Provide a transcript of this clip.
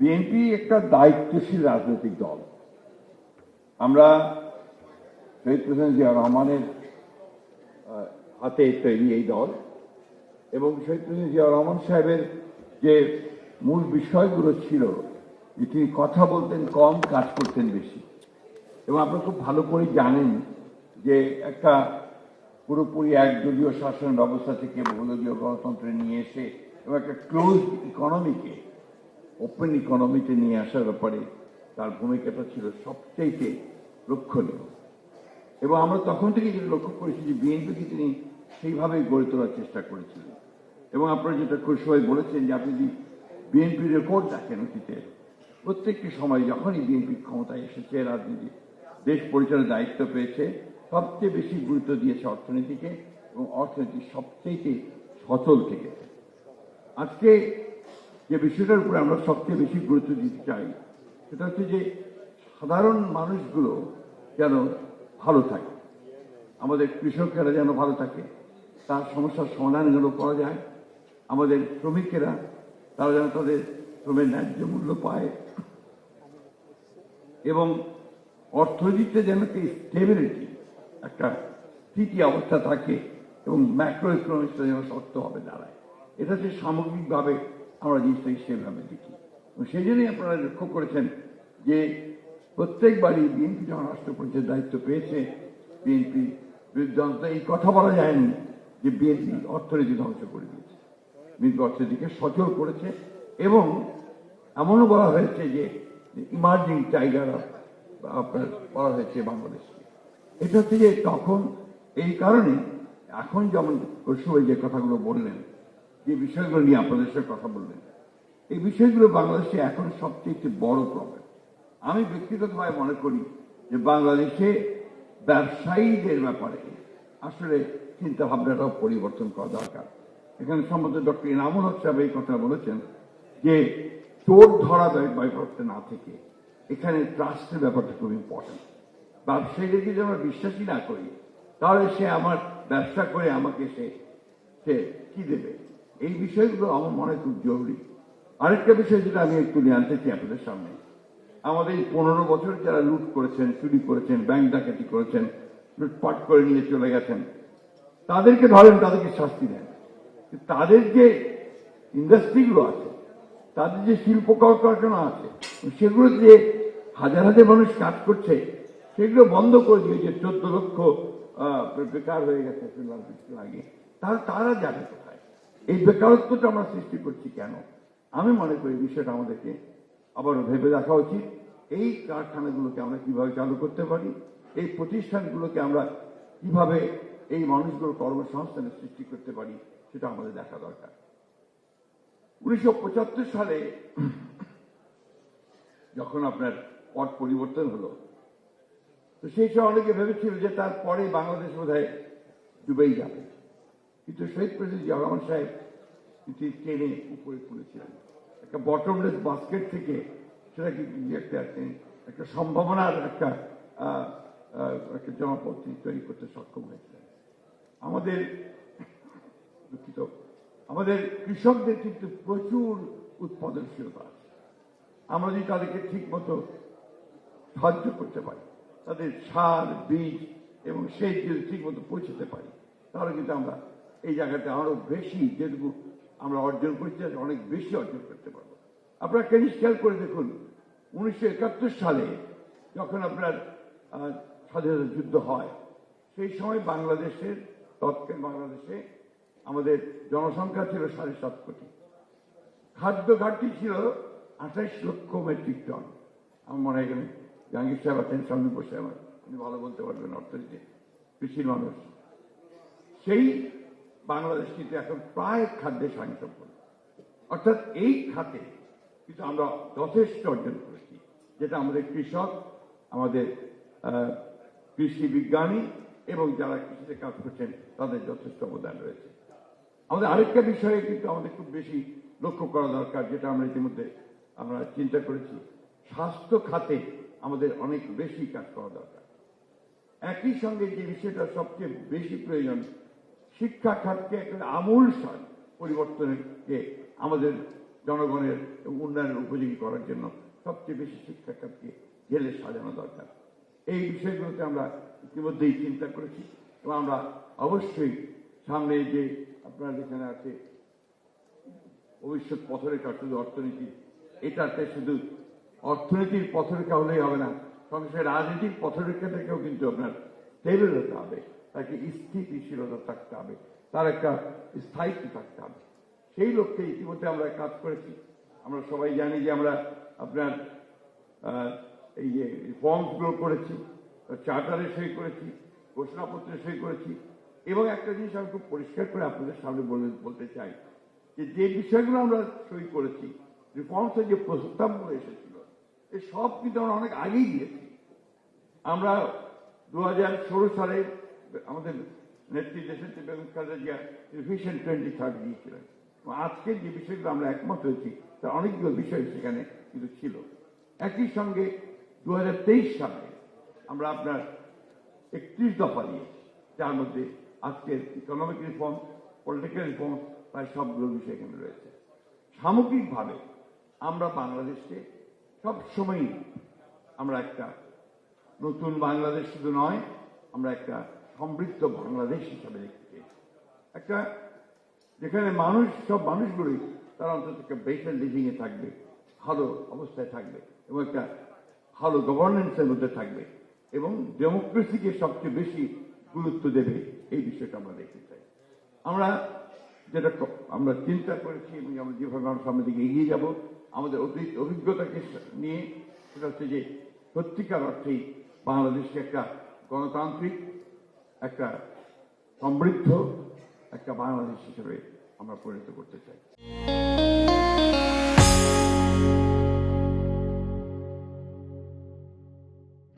BNP একটা দায়িত্বশীল রাজনৈতিক দল। আমরা শহীদ প্রেসিডেন্ট জিয়া রহমানের হাতে তৈরি এই দল এবং শহীদ প্রেসিডেন্ট জিয়া রহমান সাহেবের যে মূল বিষয়গুলো ছিল যে তিনি কথা বলতেন, কম কাজ করতেন বেশি। এবং আপনারা খুব ভালো করে জানেন যে একটা পুরোপুরি একদলীয় শাসন ব্যবস্থা থেকে বহুদলীয় গণতন্ত্রে নিয়ে এসে এবং একটা ক্লোজ ইকোনমিকে ওপেন ইকোনমিতে নিয়ে আসার ব্যাপারে তার ভূমিকাটা ছিল সবচেয়ে লক্ষণীয়। এবং আমরা তখন থেকে যেটা লক্ষ্য করেছি যে বিএনপিকে তিনি সেইভাবেই গড়ে তোলার চেষ্টা করেছিলেন। এবং আপনারা যেটা সবাই বলেছেন যে আপনি যদি বিএনপির রেকর্ড দেখেন অতীতে, প্রত্যেকটি সময় যখনই বিএনপি ক্ষমতায় এসেছে, রাজনীতি, দেশ পরিচালনার দায়িত্ব পেয়েছে, সবচেয়ে বেশি গুরুত্ব দিয়েছে অর্থনীতিকে এবং অর্থনীতি সবচেয়ে সচল থেকেছে আজকে যে বিষয়টার উপরে আমরা সবচেয়ে বেশি গুরুত্ব দিতে চাই, সেটা হচ্ছে যে সাধারণ মানুষগুলো যেন ভালো থাকে। আমাদের কৃষকেরা যেন ভালো থাকে, তার সমস্যার সমাধান যেন করা যায়। আমাদের শ্রমিকেরা, তারা যেন তাদের শ্রমের ন্যায্য মূল্য পায়। এবং অর্থনীতিতে যেন স্টেবিলিটি একটা স্থিতি অবস্থা থাকে এবং ম্যাক্রো ইকোনমিক্সটা যেন শক্তভাবে দাঁড়ায়। এটা হচ্ছে সামগ্রিকভাবে আমরা জিনিসটাকে সেভাবে দেখি। সেই জন্যই আপনারা লক্ষ্য করেছেন যে প্রত্যেকবারই বিএনপি যখন রাষ্ট্র পরিচয়ের দায়িত্ব পেয়েছে। বিএনপি বিরুদ্ধে এই কথা বলা যায়নি যে বিএনপি অর্থনীতি ধ্বংস করে দিয়েছে। বিএনপি অর্থনীতিকে সচল করেছে এবং এমনও বলা হয়েছে যে ইমার্জিং টাইগার আপনার বলা হয়েছে বাংলাদেশকে। এটা হচ্ছে যে তখন এই কারণে এখন যেমন সবাই যে কথাগুলো বললেন যে বিষয়গুলো নিয়ে আপনাদের সাথে কথা বললেন এই বিষয়গুলো বাংলাদেশে এখন সবচেয়ে বড় প্রবলেম আমি ব্যক্তিগতভাবে মনে করি যে বাংলাদেশে ব্যবসায়ীদের ব্যাপারে আসলে চিন্তা ভাবনাটাও পরিবর্তন করা দরকার। এখানে সম্ভবত ডক্টর ইনামুল হক সাহেব এই কথা বলেছেন যে চোর ধরা ব্যাপারটা না থেকে এখানে ট্রাস্টের ব্যাপারটা খুব ইম্পর্টেন্ট ব্যবসায়ীদেরকে যদি আমরা বিশ্বাসী না করি, তাহলে সে আমার ব্যবসা করে আমাকে সে সে কি দেবে? এই বিষয়গুলো আমার মনে খুব জরুরি। আরেকটা বিষয় যেটা আমি একটু নিয়ে আনতে চাই আপনাদের সামনে। আমাদের এই পনেরো বছর যারা লুট করেছেন, চুরি করেছেন, ব্যাংক ডাকাতি করেছেন লুটপাট করে নিয়ে চলে গেছেন, তাদেরকে ধরেন, তাদেরকে শাস্তি দেন। তাদের যে ইন্ডাস্ট্রিগুলো আছে, তাদের যে শিল্প কলকারখানা আছে, সেগুলো যে হাজার হাজার মানুষ কাজ করছে, সেগুলো বন্ধ করে দিয়ে যে চোদ্দ লক্ষ বেকার হয়ে গেছে আগে তাহলে তারা যাবে কোথায়? এই বেকারত্বটা আমরা সৃষ্টি করছি কেন? আমি মনে করি বিষয়টা আমাদেরকে আবারও ভেবে দেখা উচিত। এই কারখানাগুলোকে আমরা কীভাবে চালু করতে পারি? এই প্রতিষ্ঠানগুলোকে আমরা কীভাবে এই মানুষগুলো কর্মসংস্থানের সৃষ্টি করতে পারি, সেটা আমাদের দেখা দরকার। উনিশশো পঁচাত্তর সালে যখন আপনার পট পরিবর্তন হলো, তো সেই সময় অনেকে ভেবেছিল যে তারপরে বাংলাদেশ বোধহয় ডুবেই যাবে। কিন্তু শহীদ প্রেসিডেন্ট জিয়া রহমান সাহেব তিনি টেনে উপরে তুলেছিলেন একটা বটমলেস বাস্কেট থেকে সেটাকে একটা একটা সম্ভাবনার একটা একটা জনপদ তৈরি করতে সক্ষম হয়েছিলেন। আমাদের দুঃখিত, আমাদের কৃষকদের কিন্তু প্রচুর উৎপাদনশীলতা আমরা যদি তাদেরকে ঠিক মতো সাহায্য করতে পারি, তাদের সার, বীজ এবং সেচ যদি ঠিক মতো পৌঁছতে পারি, তাহলে কিন্তু আমরা এই জায়গাতে আরও বেশি যেটুকু আমরা অর্জন করছি অনেক বেশি অর্জন করতে পারব। আপনারা একটা খেয়াল করে দেখুন, উনিশশো একাত্তর সালে যখন আপনার স্বাধীনতা যুদ্ধ হয়, সেই সময় বাংলাদেশের, তৎকালীন বাংলাদেশে আমাদের জনসংখ্যা ছিল সাড়ে সাত কোটি। খাদ্য ঘাটতি ছিল আঠাইশ লক্ষ মেট্রিক টন। আমার মনে হয় জাহাঙ্গীর সাহেব আছেন, সামনে বসে আমার, উনি ভালো বলতে পারবেন অর্থনীতি, কৃষির মানুষ। সেই বাংলাদেশ কিন্তু এখন প্রায় খাদ্যে স্বয়ংসম্পন্ন অর্থাৎ এই খাতে কিন্তু আমরা যথেষ্ট অর্জন করেছি। যেটা আমাদের কৃষক, আমাদের কৃষি বিজ্ঞানী এবং যারা কৃষিতে কাজ করছেন, তাদের যথেষ্ট অবদান রয়েছে। আমাদের আরেকটা বিষয়ে কিন্তু আমাদের খুব বেশি লক্ষ্য করা দরকার, যেটা আমরা ইতিমধ্যে আমরা চিন্তা করেছি। স্বাস্থ্য খাতে আমাদের অনেক বেশি কাজ করা দরকার। একই সঙ্গে যে বিষয়টা সবচেয়ে বেশি প্রয়োজন শিক্ষা খাতকে একটা আমূল পরিবর্তনকে আমাদের জনগণের উন্নয়নের উপযোগী করার জন্য সবচেয়ে বেশি শিক্ষা খাতকে জেলে সাজানো দরকার। এই বিষয়গুলোতে আমরা ইতিমধ্যেই চিন্তা করেছি এবং আমরা অবশ্যই সামনে যে আপনার যেখানে আছে ভবিষ্যৎ পথরেখা, শুধু অর্থনীতি, এটাতে শুধু অর্থনীতির পথরেখা হলেই হবে না সঙ্গে রাজনীতির পথরেখাটাকেও কিন্তু আপনার স্টেবল হতে হবে। তাকে স্থিতিশীলতা থাকতে হবে। তার একটা স্থায়িত্ব থাকতে হবে। সেই লক্ষ্যে ইতিমধ্যে আমরা কাজ করেছি। আমরা সবাই জানি যে আমরা আপনার এই যে ফর্মগুলো করেছি চার্টারে সই করেছি ঘোষণাপত্রে সই করেছি এবং একটা জিনিস আমি খুব পরিষ্কার করে আপনাদের সামনে বলে, বলতে চাই যে যে বিষয়গুলো আমরা সই করেছি রিফর্মসের যে প্রস্তাবগুলো এসেছিল, এ সব কিন্তু আমরা অনেক আগেই দিয়েছি। আমরা দু হাজার ষোলো সালে আমাদের নেত্রী দেশের Begum Khaleda Zia vision twenty thirty দিয়েছিলেন। আজকের যে বিষয়গুলো আমরা একমত হয়েছি, তার অনেকগুলো বিষয় সেখানে কিন্তু ছিল। একই সঙ্গে দু হাজার তেইশ সালে আমরা আপনার একত্রিশ দফা দিয়েছি, যার মধ্যে আজকের ইকোনমিক রিফর্ম পলিটিক্যাল রিফর্ম প্রায় সবগুলো বিষয় এখানে রয়েছে। সামগ্রিকভাবে আমরা বাংলাদেশকে সবসময়ই আমরা একটা নতুন বাংলাদেশ শুধু নয়, আমরা একটা সমৃদ্ধ বাংলাদেশ হিসাবে দেখতে। চেয়েছি একটা যেখানে মানুষ, সব মানুষগুলোই তারা অন্তত একটা বেটার লিভিং এ থাকবে, ভালো অবস্থায় থাকবে এবং একটা ভালো গভর্নেন্সের মধ্যে থাকবে এবং ডেমোক্রেসিকে সবচেয়ে বেশি গুরুত্ব দেবে এই বিষয়টা আমরা দেখতে চাই। আমরা যেটা আমরা চিন্তা করেছি এবং আমরা যেভাবে আমরা সামনের দিকে এগিয়ে যাব, আমাদের অতীত অভিজ্ঞতাকে নিয়ে সেটা হচ্ছে যে সত্যিকার অর্থেই বাংলাদেশকে একটা গণতান্ত্রিক একটা সমৃদ্ধ একটা বাংলাদেশ হিসেবে আমরা পরিণত করতে চাই।